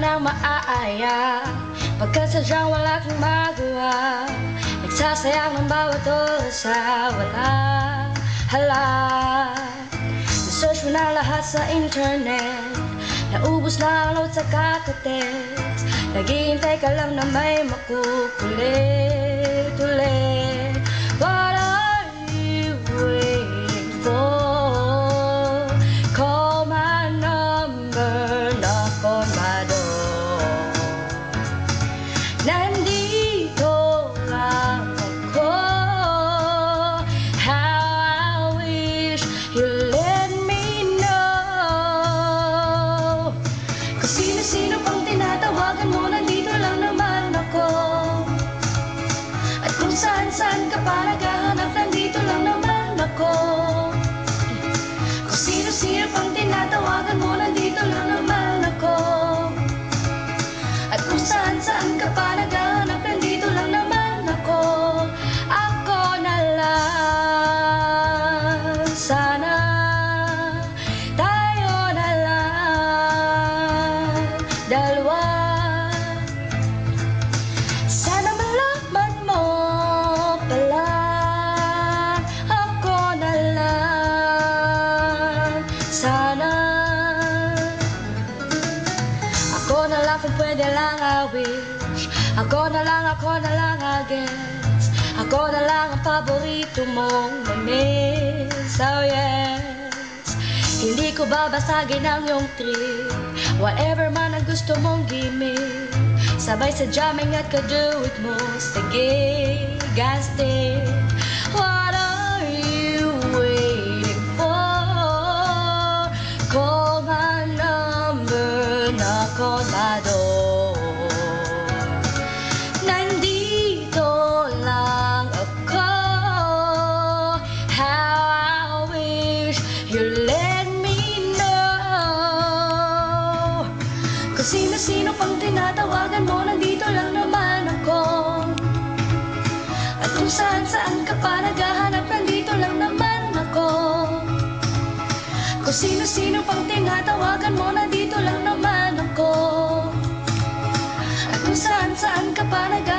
niya Pagkat sadyang wala kang magawa Nagsasayang ng bawat sa wala. Hala Na-search mo na lahat sa internet. Naubos na ang load sa kakatext. Naghihintay ka lang na may makukulit ulit kung pwede lang I wish Ako na lang, ako na lang I guess Ako na lang ang paborito mong mamis Oh yes. Hindi ko babasagin ang iyong trip. Whatever man ang gusto mong gimmick Sabay sa jamming at kaduit mo. Sige, gastic What are you waiting for? Call my number, knock on my Kung sino-sino pang tinatawagan mo Nandito lang naman ako. At kung saan-saan ka pa naghahanap Nandito lang naman ako. Kung sino-sino pang tinatawagan mo Nandito lang naman ako. At kung saan-saan ka pa nag